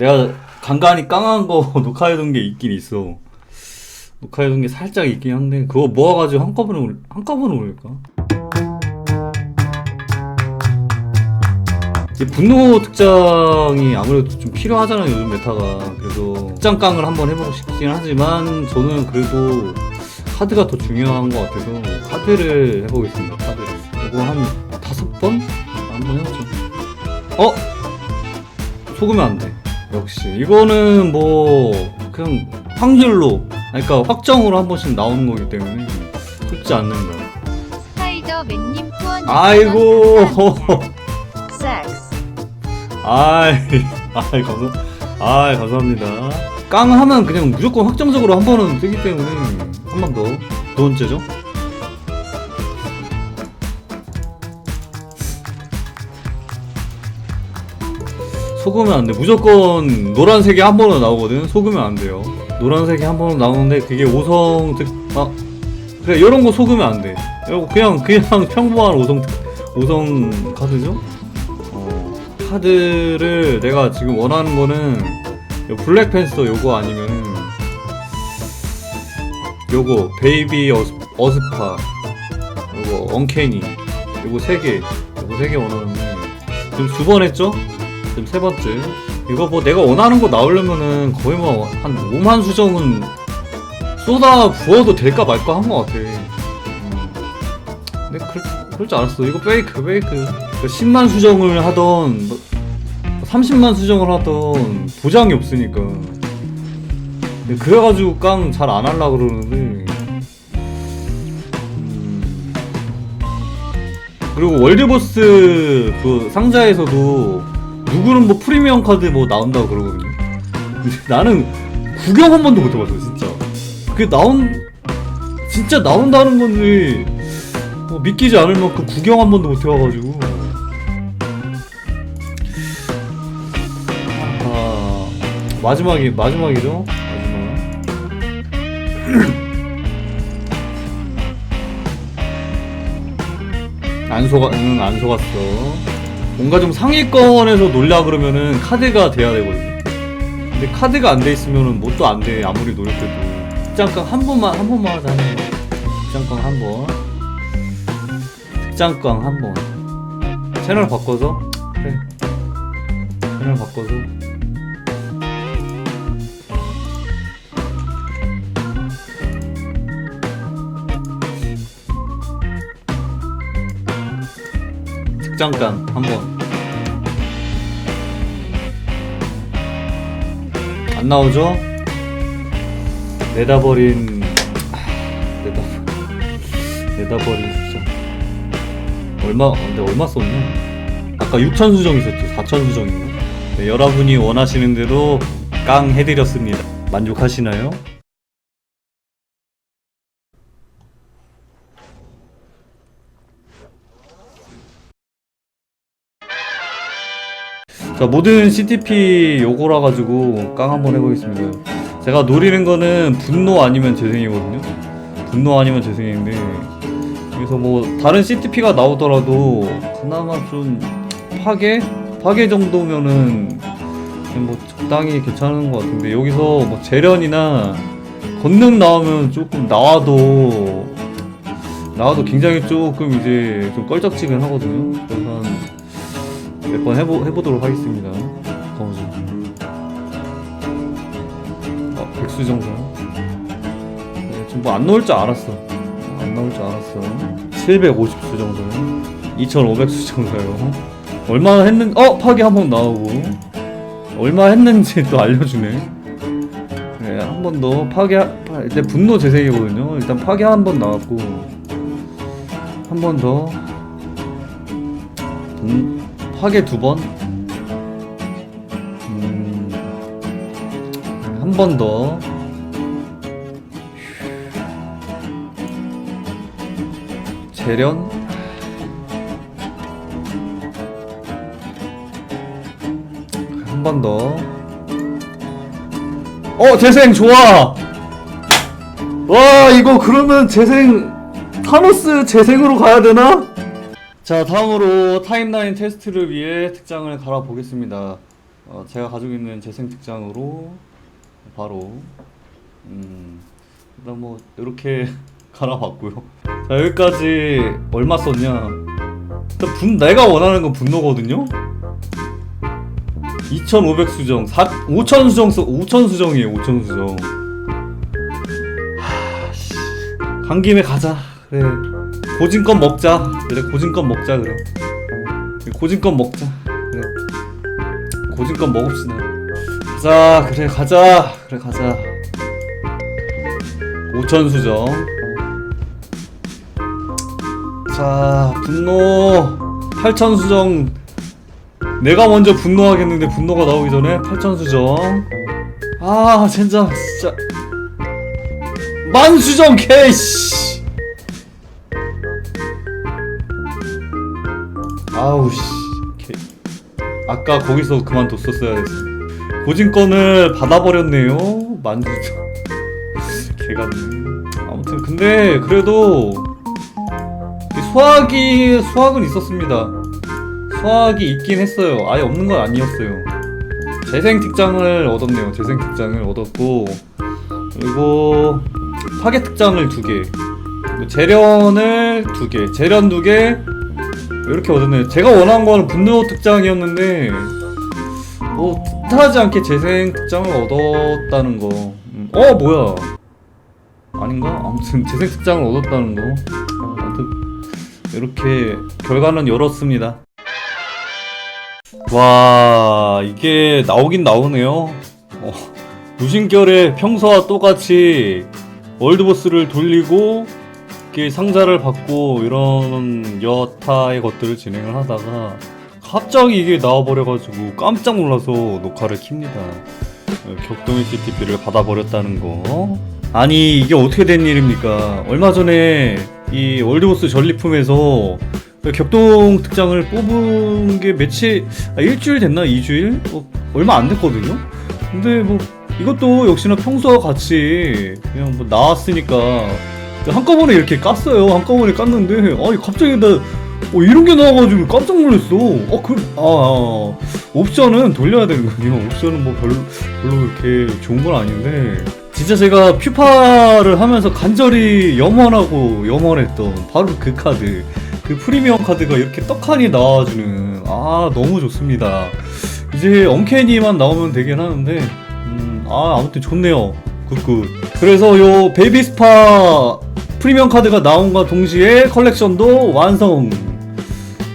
내가 간간히 깡한 거 녹화해둔 게 있긴 있어. 녹화해둔 게 살짝 있긴 한데 그거 모아가지고 한꺼번에 올, 한꺼번에 올릴까? 이 분노 특장이 아무래도 좀 필요하잖아요 요즘 메타가. 그래서 특장 깡을 한번 해보고 싶긴 하지만 저는 그래도 카드가 더 중요한 것 같아서 카드를 해보겠습니다 카드 이거 한 다섯 번? 한번 해보죠. 어? 속으면 안돼 역시 이거는 뭐 그냥 확률로 아니, 그러니까 확정으로 한 번씩 나오는 거기 때문에 속지 않는다 스파이더맨님 후원 아이고 섹스 아이, 아이, 감사, 아이, 감사합니다. 깡 하면 그냥 무조건 확정적으로 한 번은 뜨기 때문에 한 번 더. 두 번째죠? 속으면 안 돼. 무조건 노란색이 한 번은 나오거든. 속으면 안 돼요. 노란색이 한 번은 나오는데 그게 5성 특, 아, 그래, 이런 거 속으면 안 돼. 그냥, 그냥 평범한 5성, 5성 카드죠? 어, 카드를 내가 지금 원하는 거는 요 블랙팬서 요거 아니면은 요거 베이비 어스, 어스파 요거 언캐니 요거 세개 요거 세개 원하는데 지금 두 번 했죠? 지금 세 번째. 이거 뭐 내가 원하는 거 나오려면은 거의 뭐 한 5만 수정은 쏟아 부어도 될까 말까 한거 같아. 음. 근데 그럴, 그럴 줄 알았어. 이거 페이크 페이크. 그 10만 수정을 하던 뭐 30만 수정을 하던 보장이 없으니까. 근데 그래가지고 깡 잘안 하려고 그러는데. 음. 그리고 월드버스 그 상자에서도 누구는 뭐 프리미엄 카드 뭐 나온다고 그러거든요. 나는 구경 한 번도 못 해봤어 진짜. 그게 나온 진짜 나온다는 건지 뭐 믿기지 않을 만큼 구경 한 번도 못 해와가지고. 아 마지막이 마지막이죠? 마지막. 안 속아 응 안 속았어 뭔가 좀 상위권에서 놀라 그러면은 카드가 돼야 되거든요. 근데 카드가 안 돼 있으면은 뭐또안돼 아무리 노력해도. 특장깡 한 번만 한 번만 하자 한 번. 한번. 특장깡 한번. 채널 바꿔서? 그래. 채널 바꿔서 특장깡 한번 안 나오죠? 내다버린 아, 내다 내다버린 수정 얼마 어, 근데 얼마 썼냐? 아까 6천 수정 있었지 4천 수정인가? 네, 여러분이 원하시는 대로 깡 해드렸습니다. 만족하시나요? 자 모든 CTP 요거라 가지고 깡 한번 해보겠습니다. 제가 노리는 거는 분노 아니면 재생이거든요. 분노 아니면 재생인데 그래서 뭐 다른 CTP가 나오더라도 그나마 좀 파괴 파괴 정도면은 뭐 적당히 괜찮은 것 같은데 여기서 뭐 재련이나 건능 나오면 조금 나와도 나와도 굉장히 조금 이제 좀 껄쩍지근 하거든요. 그래서 한 몇 번 해보 해보도록 하겠습니다. 가보죠. 어, 백수 정도. 네, 지금 뭐 안 나올 줄 알았어. 안 나올 줄 알았어. 750수 정도요. 2,500수 정도요. 얼마나 했는? 어 파괴 한번 나오고. 얼마 했는지 또 알려주네. 네, 한 번 더 파괴. 파- 이제 분노 재생이거든요. 일단 파괴 한 번 나왔고 한 번 더. 분, 파괴 두 번. 음, 한 번 더. 재련. 한 번 더. 어, 재생 좋아. 와, 이거 그러면 재생 타노스 재생으로 가야 되나? 자, 다음으로 타임라인 테스트를 위해 특장을 갈아 보겠습니다. 어, 제가 가지고 있는 재생 특장으로 바로 음 일단 뭐 이렇게 갈아봤고요. 자 여기까지 얼마 썼냐? 일단 분 내가 원하는 건 분노거든요. 2,500 수정, 4, 5,000 수정 써, 5,000 수정이에요. 5,000 수정. 하씨, 간 김에 가자. 그래, 고진껏 먹자. 그래, 고진껏 먹자. 그래, 고진껏 먹자. 그래, 고진껏 먹읍시다. 가자. 그래, 가자. 그래, 가자. 5,000 수정. 자, 분노 8,000 수정. 내가 먼저 분노하겠는데 분노가 나오기 전에 8,000 수정. 아, 젠장 진짜. 만 수정 케이씨. 아우 씨. 개. 아까 거기서 그만뒀었어야 했어. 고진권을 받아버렸네요. 만 수정. 개같네. 아무튼 근데 그래도 이 수학이 수학은 있었습니다. 수학이 있긴 했어요. 아예 없는 건 아니었어요. 재생 특장을 얻었네요. 재생 특장을 얻었고 그리고 파괴 특장을 두 개, 재련을 두 개, 재련 두 개. 이렇게 얻었네요. 제가 원한 거는 분노 특장이었는데 뭐 뜻하지 않게 재생 특장을 얻었다는 거. 음, 어 뭐야? 아닌가? 아무튼 재생 특장을 얻었다는 거. 아무튼 이렇게 결과는 열었습니다. 와 이게 나오긴 나오네요. 어, 무신결의 평소와 똑같이 월드보스를 돌리고 이렇게 상자를 받고 이런 여타의 것들을 진행을 하다가 갑자기 이게 나와버려가지고 깜짝 놀라서 녹화를 킵니다. 어, 격동의 CTP를 받아버렸다는 거. 아니 이게 어떻게 된 일입니까? 얼마 전에 이 월드보스 전리품에서 격동 특장을 뽑은 게 며칠 아, 일주일 됐나 이주일 어, 얼마 안 됐거든요. 근데 뭐 이것도 역시나 평소와 같이 그냥 뭐 나왔으니까 한꺼번에 이렇게 깠어요. 한꺼번에 깠는데 아니 갑자기 나 어, 이런 게 나와가지고 깜짝 놀랐어. 어, 그, 아, 아, 옵션은 돌려야 되는군요. 옵션은 뭐 별로, 별로 그렇게 좋은 건 아닌데. 진짜 제가 퓨파를 하면서 간절히 염원하고 염원했던 바로 그 카드. 그 프리미엄 카드가 이렇게 떡하니 나와주는, 아, 너무 좋습니다. 이제 엄캐니만 나오면 되긴 하는데, 음, 아, 아무튼 좋네요. 굿굿. 그래서 요 베이비 스파 프리미엄 카드가 나온과 동시에 컬렉션도 완성.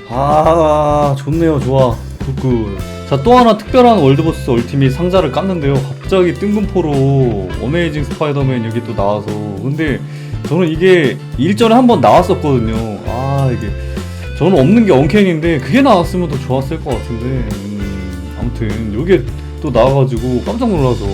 아, 좋네요. 좋아. 굿굿. 자, 또 하나 특별한 월드보스 얼티밋 상자를 깠는데요. 갑자기 뜬금포로 어메이징 스파이더맨 여기 또 나와서. 근데 저는 이게 일전에 한번 나왔었거든요. 아, 이게. 저는 없는 게 언캔인데 그게 나왔으면 더 좋았을 것 같은데. 음, 아무튼, 요게 또 나와가지고 깜짝 놀라서.